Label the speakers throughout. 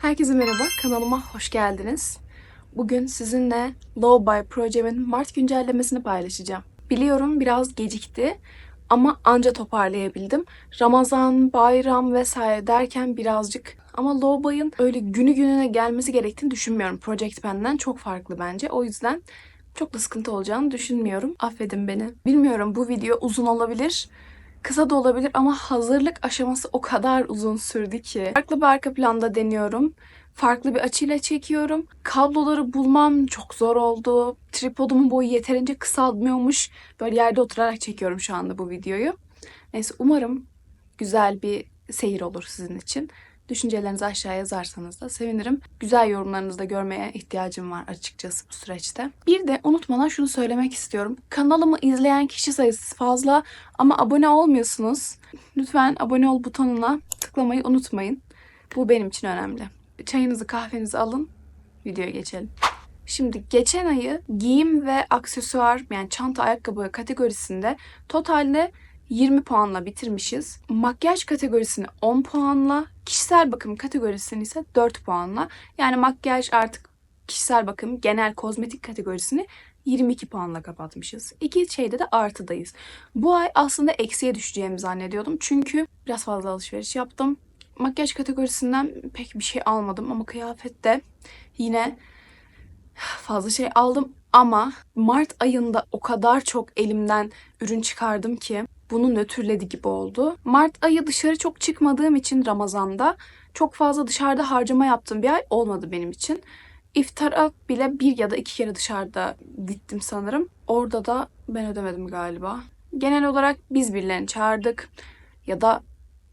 Speaker 1: Herkese merhaba, kanalıma hoş geldiniz. Bugün sizinle Low Buy projemin Mart güncellemesini paylaşacağım. Biliyorum biraz gecikti ama anca toparlayabildim. Ramazan, bayram vesaire derken birazcık ama Low Buy'ın öyle günü gününe gelmesi gerektiğini düşünmüyorum. Project Pen'den çok farklı bence. O yüzden çok da sıkıntı olacağını düşünmüyorum. Affedin beni. Bilmiyorum bu video uzun olabilir. Kısa da olabilir ama hazırlık aşaması o kadar uzun sürdü ki. Farklı bir arka planda deniyorum. Farklı bir açıyla çekiyorum. Kabloları bulmam çok zor oldu. Tripodumun boyu yeterince kısaltmıyormuş. Böyle yerde oturarak çekiyorum şu anda bu videoyu. Neyse umarım güzel bir seyir olur sizin için. Düşüncelerinizi aşağıya yazarsanız da sevinirim. Güzel yorumlarınızı da görmeye ihtiyacım var açıkçası bu süreçte. Bir de unutmadan şunu söylemek istiyorum. Kanalımı izleyen kişi sayısı fazla ama abone olmuyorsunuz. Lütfen abone ol butonuna tıklamayı unutmayın. Bu benim için önemli. Çayınızı kahvenizi alın. Videoya geçelim. Şimdi geçen ayı giyim ve aksesuar yani çanta ayakkabı kategorisinde totalde 20 puanla bitirmişiz. Makyaj kategorisini 10 puanla, kişisel bakım kategorisini ise 4 puanla. Yani makyaj artık kişisel bakım, genel kozmetik kategorisini 22 puanla kapatmışız. İki şeyde de artıdayız. Bu ay aslında eksiye düşeceğimi zannediyordum. Çünkü biraz fazla alışveriş yaptım. Makyaj kategorisinden pek bir şey almadım ama kıyafette yine fazla şey aldım ama Mart ayında o kadar çok elimden ürün çıkardım ki bunu nötrledi gibi oldu. Mart ayı dışarı çok çıkmadığım için Ramazan'da çok fazla dışarıda harcama yaptığım bir ay olmadı benim için. İftara bile bir ya da iki kere dışarıda gittim sanırım. Orada da ben ödemedim galiba. Genel olarak biz birilerini çağırdık ya da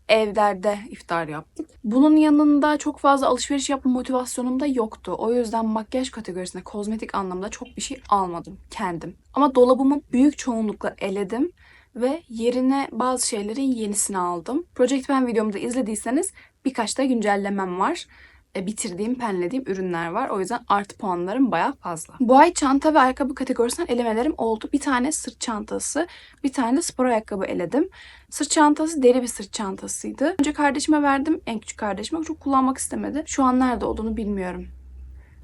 Speaker 1: evlerde iftar yaptık. Bunun yanında çok fazla alışveriş yapma motivasyonum da yoktu. O yüzden makyaj kategorisinde kozmetik anlamda çok bir şey almadım kendim. Ama dolabımı büyük çoğunlukla eledim ve yerine bazı şeylerin yenisini aldım. Project Pen videomu da izlediyseniz birkaç da güncellemem var. E, bitirdiğim, penlediğim ürünler var. O yüzden artı puanlarım bayağı fazla. Bu ay çanta ve ayakkabı kategorisinden elemelerim oldu. Bir tane sırt çantası, bir tane de spor ayakkabı eledim. Sırt çantası deri bir sırt çantasıydı. Önce kardeşime verdim, en küçük kardeşime. Çok kullanmak istemedi. Şu an nerede olduğunu bilmiyorum.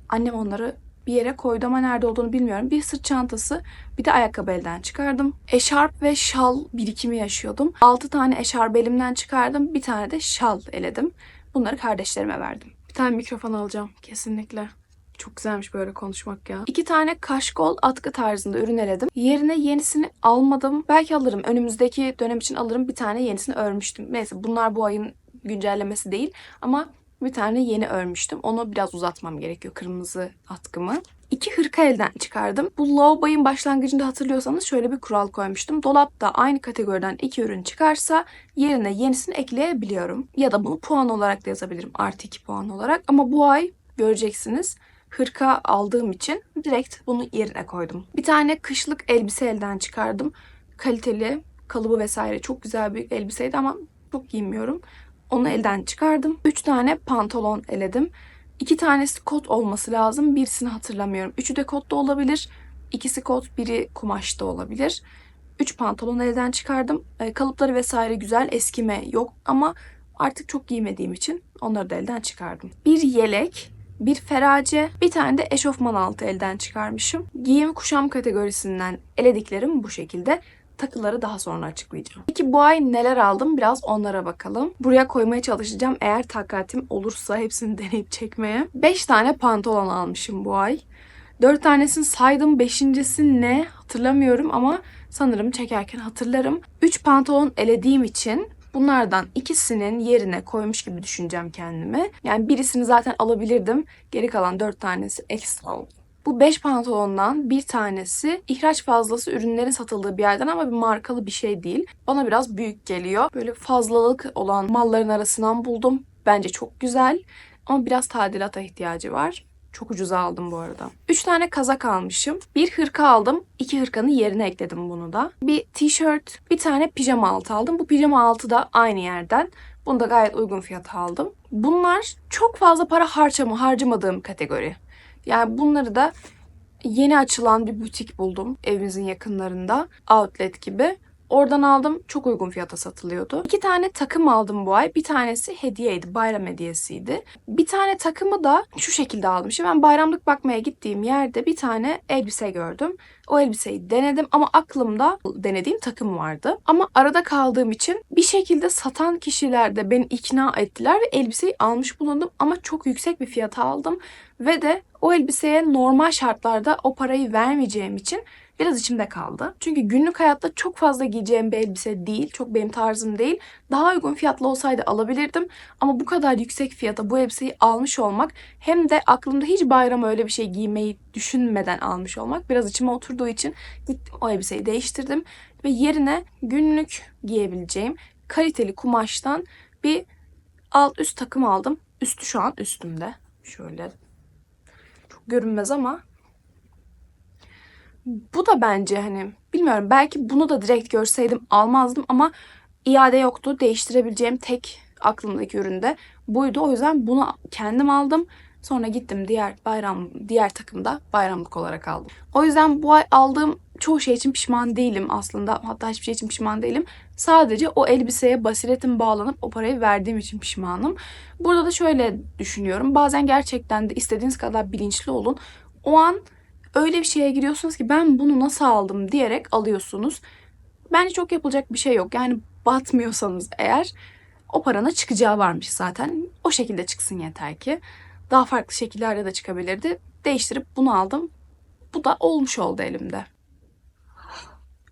Speaker 1: Annem onları bir yere koydu ama nerede olduğunu bilmiyorum. Bir sırt çantası, bir de ayakkabı elden çıkardım. Eşarp ve şal birikimi yaşıyordum. 6 tane eşarp elimden çıkardım. Bir tane de şal eledim. Bunları kardeşlerime verdim. Bir tane mikrofon alacağım kesinlikle. Çok güzelmiş böyle konuşmak ya. İki tane kaşkol atkı tarzında ürün eledim. Yerine yenisini almadım. Belki alırım. Önümüzdeki dönem için alırım. Bir tane yenisini örmüştüm. Neyse bunlar bu ayın güncellemesi değil. Ama bir tane yeni örmüştüm. Onu biraz uzatmam gerekiyor kırmızı atkımı. İki hırka elden çıkardım. Bu low buy'ın başlangıcında hatırlıyorsanız şöyle bir kural koymuştum. Dolapta aynı kategoriden iki ürün çıkarsa yerine yenisini ekleyebiliyorum. Ya da bunu puan olarak da yazabilirim. Artı iki puan olarak. Ama bu ay göreceksiniz hırka aldığım için direkt bunu yerine koydum. Bir tane kışlık elbise elden çıkardım. Kaliteli, kalıbı vesaire çok güzel bir elbiseydi ama çok giymiyorum. Onu elden çıkardım. 3 tane pantolon eledim. 2 tanesi kot olması lazım. Birisini hatırlamıyorum. Üçü de kot da olabilir. İkisi kot, biri kumaş da olabilir. 3 pantolon elden çıkardım. E, kalıpları vesaire güzel. Eskime yok ama artık çok giymediğim için onları da elden çıkardım. Bir yelek, bir ferace, bir tane de eşofman altı elden çıkarmışım. Giyim kuşam kategorisinden elediklerim bu şekilde. Takıları daha sonra açıklayacağım. Peki bu ay neler aldım? Biraz onlara bakalım. Buraya koymaya çalışacağım. Eğer takatim olursa hepsini deneyip çekmeye. 5 tane pantolon almışım bu ay. 4 tanesini saydım. Beşincisi ne? Hatırlamıyorum ama sanırım çekerken hatırlarım. 3 pantolon elediğim için Bunlardan ikisinin yerine koymuş gibi düşüneceğim kendimi. Yani birisini zaten alabilirdim. Geri kalan 4 tanesi ekstra oldu. Bu 5 pantolondan bir tanesi ihraç fazlası ürünlerin satıldığı bir yerden ama bir markalı bir şey değil. Bana biraz büyük geliyor. Böyle fazlalık olan malların arasından buldum. Bence çok güzel ama biraz tadilata ihtiyacı var. Çok ucuza aldım bu arada. 3 tane kazak almışım. Bir hırka aldım. İki hırkanın yerine ekledim bunu da. Bir tişört, bir tane pijama altı aldım. Bu pijama altı da aynı yerden. Bunu da gayet uygun fiyata aldım. Bunlar çok fazla para harcama, harcamadığım kategori. Yani bunları da yeni açılan bir butik buldum evimizin yakınlarında. Outlet gibi. Oradan aldım. Çok uygun fiyata satılıyordu. İki tane takım aldım bu ay. Bir tanesi hediyeydi. Bayram hediyesiydi. Bir tane takımı da şu şekilde almışım. Ben bayramlık bakmaya gittiğim yerde bir tane elbise gördüm. O elbiseyi denedim ama aklımda denediğim takım vardı. Ama arada kaldığım için bir şekilde satan kişiler de beni ikna ettiler ve elbiseyi almış bulundum ama çok yüksek bir fiyata aldım ve de o elbiseye normal şartlarda o parayı vermeyeceğim için biraz içimde kaldı. Çünkü günlük hayatta çok fazla giyeceğim bir elbise değil. Çok benim tarzım değil. Daha uygun fiyatlı olsaydı alabilirdim. Ama bu kadar yüksek fiyata bu elbiseyi almış olmak hem de aklımda hiç bayram öyle bir şey giymeyi düşünmeden almış olmak biraz içime oturduğu için gittim o elbiseyi değiştirdim. Ve yerine günlük giyebileceğim kaliteli kumaştan bir alt üst takım aldım. Üstü şu an üstümde. Şöyle görünmez ama bu da bence hani bilmiyorum belki bunu da direkt görseydim almazdım ama iade yoktu. Değiştirebileceğim tek aklımdaki üründe buydu. O yüzden bunu kendim aldım. Sonra gittim diğer bayram diğer takımda bayramlık olarak aldım. O yüzden bu ay aldığım çoğu şey için pişman değilim aslında. Hatta hiçbir şey için pişman değilim. Sadece o elbiseye basiretim bağlanıp o parayı verdiğim için pişmanım. Burada da şöyle düşünüyorum. Bazen gerçekten de istediğiniz kadar bilinçli olun. O an öyle bir şeye giriyorsunuz ki ben bunu nasıl aldım diyerek alıyorsunuz. Bence çok yapılacak bir şey yok. Yani batmıyorsanız eğer o paranın çıkacağı varmış zaten. O şekilde çıksın yeter ki. Daha farklı şekillerde de çıkabilirdi. Değiştirip bunu aldım. Bu da olmuş oldu elimde.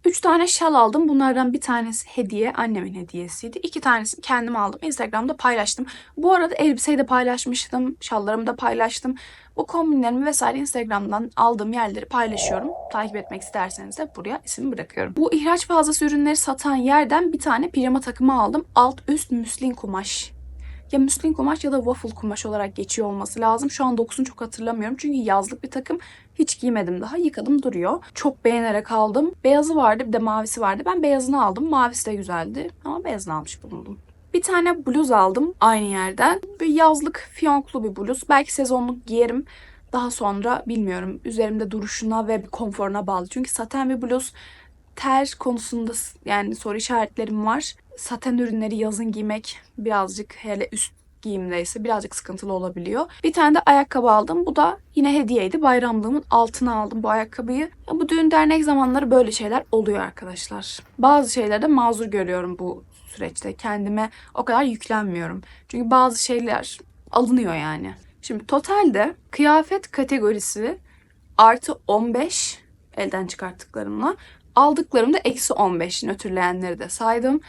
Speaker 1: Üç tane şal aldım. Bunlardan bir tanesi hediye. Annemin hediyesiydi. İki tanesini kendim aldım. Instagram'da paylaştım. Bu arada elbiseyi de paylaşmıştım. Şallarımı da paylaştım. Bu kombinlerimi vesaire Instagram'dan aldığım yerleri paylaşıyorum. Takip etmek isterseniz de buraya isim bırakıyorum. Bu ihraç fazlası ürünleri satan yerden bir tane pijama takımı aldım. Alt üst müslin kumaş ya müslin kumaş ya da waffle kumaş olarak geçiyor olması lazım. Şu an dokusunu çok hatırlamıyorum. Çünkü yazlık bir takım hiç giymedim daha. Yıkadım duruyor. Çok beğenerek aldım. Beyazı vardı bir de mavisi vardı. Ben beyazını aldım. Mavisi de güzeldi. Ama beyazını almış bulundum. Bir tane bluz aldım aynı yerden. Bir yazlık fiyonklu bir bluz. Belki sezonluk giyerim. Daha sonra bilmiyorum üzerimde duruşuna ve konforuna bağlı. Çünkü saten bir bluz ter konusunda yani soru işaretlerim var. Saten ürünleri yazın giymek birazcık hele üst giyimdeyse birazcık sıkıntılı olabiliyor. Bir tane de ayakkabı aldım. Bu da yine hediyeydi. Bayramlığımın altına aldım bu ayakkabıyı. Ya bu düğün dernek zamanları böyle şeyler oluyor arkadaşlar. Bazı şeylerde mazur görüyorum bu süreçte. Kendime o kadar yüklenmiyorum. Çünkü bazı şeyler alınıyor yani. Şimdi totalde kıyafet kategorisi artı 15 elden çıkarttıklarımla aldıklarımda eksi 15 nötrleyenleri de saydım.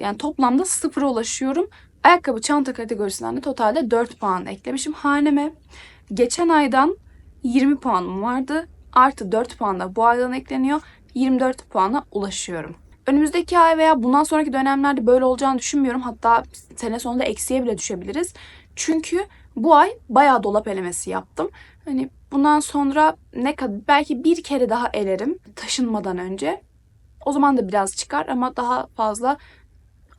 Speaker 1: Yani toplamda sıfıra ulaşıyorum. Ayakkabı çanta kategorisinden de totalde 4 puan eklemişim haneme. Geçen aydan 20 puanım vardı. Artı 4 puan da bu aydan ekleniyor. 24 puana ulaşıyorum. Önümüzdeki ay veya bundan sonraki dönemlerde böyle olacağını düşünmüyorum. Hatta sene sonunda eksiye bile düşebiliriz. Çünkü bu ay bayağı dolap elemesi yaptım. Hani bundan sonra ne kadar belki bir kere daha elerim taşınmadan önce. O zaman da biraz çıkar ama daha fazla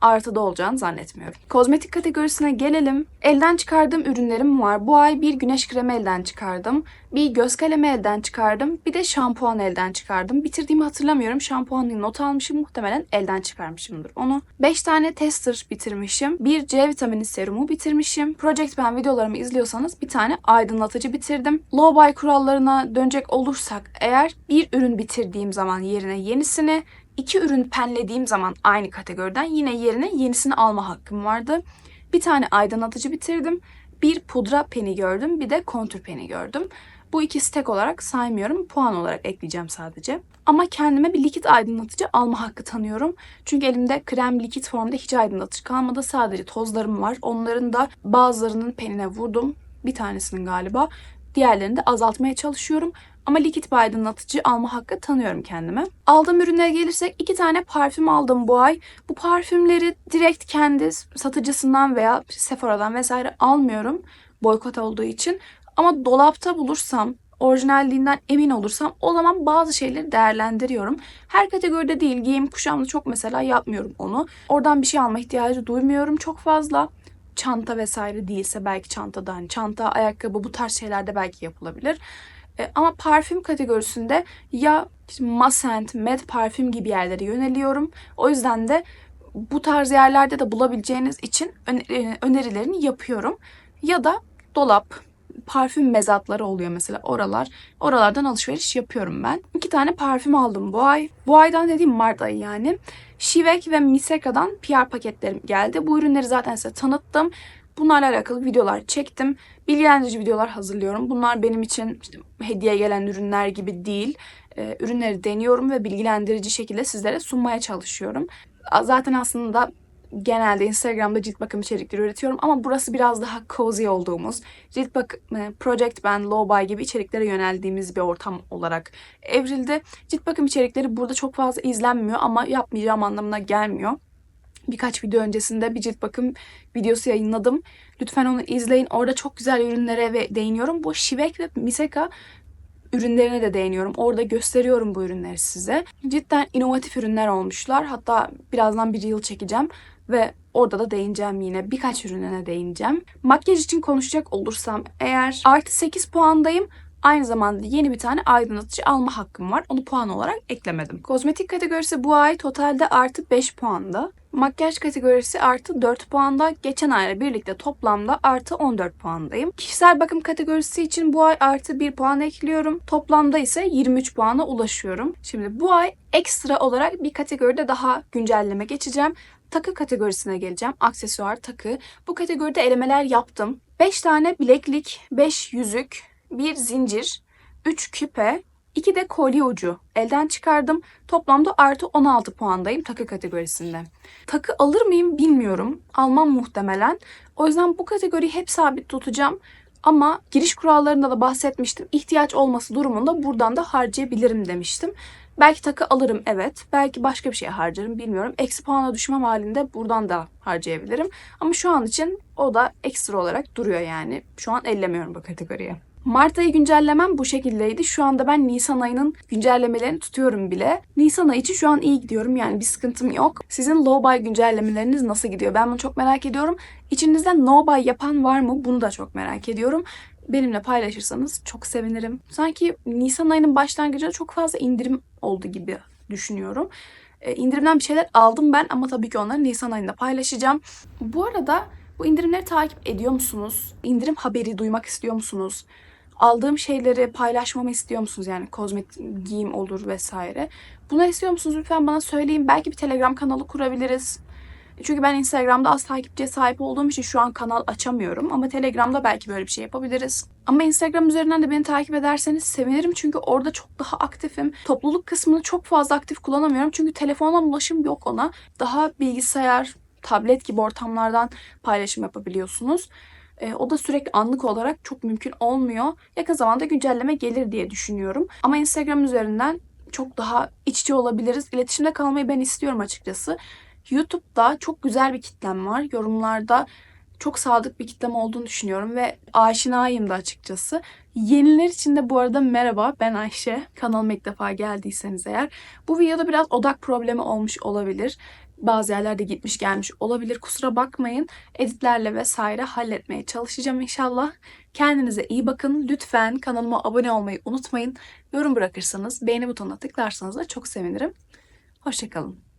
Speaker 1: artıda olacağını zannetmiyorum. Kozmetik kategorisine gelelim. Elden çıkardığım ürünlerim var. Bu ay bir güneş kremi elden çıkardım. Bir göz kalemi elden çıkardım. Bir de şampuan elden çıkardım. Bitirdiğimi hatırlamıyorum. Şampuanlı not almışım. Muhtemelen elden çıkarmışımdır onu. 5 tane tester bitirmişim. Bir C vitamini serumu bitirmişim. Project Pen videolarımı izliyorsanız bir tane aydınlatıcı bitirdim. Low buy kurallarına dönecek olursak eğer bir ürün bitirdiğim zaman yerine yenisini iki ürün penlediğim zaman aynı kategoriden yine yerine yenisini alma hakkım vardı. Bir tane aydınlatıcı bitirdim. Bir pudra peni gördüm. Bir de kontür peni gördüm. Bu ikisi tek olarak saymıyorum. Puan olarak ekleyeceğim sadece. Ama kendime bir likit aydınlatıcı alma hakkı tanıyorum. Çünkü elimde krem likit formda hiç aydınlatıcı kalmadı. Sadece tozlarım var. Onların da bazılarının penine vurdum. Bir tanesinin galiba. Diğerlerini de azaltmaya çalışıyorum. Ama likit bir aydınlatıcı alma hakkı tanıyorum kendime. Aldığım ürünlere gelirsek iki tane parfüm aldım bu ay. Bu parfümleri direkt kendi satıcısından veya Sephora'dan vesaire almıyorum. Boykot olduğu için. Ama dolapta bulursam orijinalliğinden emin olursam o zaman bazı şeyleri değerlendiriyorum. Her kategoride değil giyim kuşamda çok mesela yapmıyorum onu. Oradan bir şey alma ihtiyacı duymuyorum çok fazla. Çanta vesaire değilse belki çantadan, çanta, ayakkabı bu tarz şeylerde belki yapılabilir. E, ama parfüm kategorisinde ya Massent, Med Parfüm gibi yerlere yöneliyorum. O yüzden de bu tarz yerlerde de bulabileceğiniz için e, önerilerini yapıyorum. Ya da dolap, parfüm mezatları oluyor mesela oralar. Oralardan alışveriş yapıyorum ben. İki tane parfüm aldım bu ay. Bu aydan dediğim Mart ayı yani. Şivek ve Miseka'dan PR paketlerim geldi. Bu ürünleri zaten size tanıttım. Bunlarla alakalı videolar çektim. Bilgilendirici videolar hazırlıyorum. Bunlar benim için işte hediye gelen ürünler gibi değil. Ee, ürünleri deniyorum ve bilgilendirici şekilde sizlere sunmaya çalışıyorum. Zaten aslında genelde Instagram'da cilt bakım içerikleri üretiyorum ama burası biraz daha cozy olduğumuz, cilt bakım, e, Project Ben, Low Buy gibi içeriklere yöneldiğimiz bir ortam olarak evrildi. Cilt bakım içerikleri burada çok fazla izlenmiyor ama yapmayacağım anlamına gelmiyor. Birkaç video öncesinde bir cilt bakım videosu yayınladım. Lütfen onu izleyin. Orada çok güzel ürünlere ve değiniyorum. Bu Şivek ve Miseka ürünlerine de değiniyorum. Orada gösteriyorum bu ürünleri size. Cidden inovatif ürünler olmuşlar. Hatta birazdan bir yıl çekeceğim ve orada da değineceğim yine. Birkaç ürününe değineceğim. Makyaj için konuşacak olursam eğer artı 8 puandayım. Aynı zamanda yeni bir tane aydınlatıcı alma hakkım var. Onu puan olarak eklemedim. Kozmetik kategorisi bu ay totalde artı 5 puanda. Makyaj kategorisi artı 4 puanda. Geçen ayla birlikte toplamda artı 14 puandayım. Kişisel bakım kategorisi için bu ay artı 1 puan ekliyorum. Toplamda ise 23 puana ulaşıyorum. Şimdi bu ay ekstra olarak bir kategoride daha güncelleme geçeceğim. Takı kategorisine geleceğim. Aksesuar, takı. Bu kategoride elemeler yaptım. 5 tane bileklik, 5 yüzük, 1 zincir, 3 küpe, 2 de kolye ucu elden çıkardım. Toplamda artı 16 puandayım takı kategorisinde. Takı alır mıyım bilmiyorum. Almam muhtemelen. O yüzden bu kategoriyi hep sabit tutacağım. Ama giriş kurallarında da bahsetmiştim. İhtiyaç olması durumunda buradan da harcayabilirim demiştim. Belki takı alırım evet. Belki başka bir şeye harcarım bilmiyorum. Eksi puana düşmem halinde buradan da harcayabilirim. Ama şu an için o da ekstra olarak duruyor yani. Şu an ellemiyorum bu kategoriye. Mart ayı güncellemem bu şekildeydi. Şu anda ben Nisan ayının güncellemelerini tutuyorum bile. Nisan ayı için şu an iyi gidiyorum yani bir sıkıntım yok. Sizin low buy güncellemeleriniz nasıl gidiyor? Ben bunu çok merak ediyorum. İçinizde no buy yapan var mı? Bunu da çok merak ediyorum. Benimle paylaşırsanız çok sevinirim. Sanki Nisan ayının başlangıcında çok fazla indirim oldu gibi düşünüyorum. E, indirimden bir şeyler aldım ben ama tabii ki onları Nisan ayında paylaşacağım. Bu arada bu indirimleri takip ediyor musunuz? İndirim haberi duymak istiyor musunuz? Aldığım şeyleri paylaşmamı istiyor musunuz? Yani kozmetik giyim olur vesaire. Bunu istiyor musunuz? Lütfen bana söyleyin. Belki bir Telegram kanalı kurabiliriz. Çünkü ben Instagram'da az takipçiye sahip olduğum için şu an kanal açamıyorum. Ama Telegram'da belki böyle bir şey yapabiliriz. Ama Instagram üzerinden de beni takip ederseniz sevinirim. Çünkü orada çok daha aktifim. Topluluk kısmını çok fazla aktif kullanamıyorum. Çünkü telefondan ulaşım yok ona. Daha bilgisayar, tablet gibi ortamlardan paylaşım yapabiliyorsunuz. E, o da sürekli anlık olarak çok mümkün olmuyor. Yakın zamanda güncelleme gelir diye düşünüyorum. Ama Instagram üzerinden çok daha iç içe olabiliriz. İletişimde kalmayı ben istiyorum açıkçası. YouTube'da çok güzel bir kitlem var. Yorumlarda çok sadık bir kitlem olduğunu düşünüyorum ve aşinayım da açıkçası. Yeniler için de bu arada merhaba ben Ayşe. Kanalıma ilk defa geldiyseniz eğer. Bu videoda biraz odak problemi olmuş olabilir. Bazı yerlerde gitmiş gelmiş olabilir. Kusura bakmayın. Editlerle vesaire halletmeye çalışacağım inşallah. Kendinize iyi bakın. Lütfen kanalıma abone olmayı unutmayın. Yorum bırakırsanız, beğeni butonuna tıklarsanız da çok sevinirim. Hoşçakalın.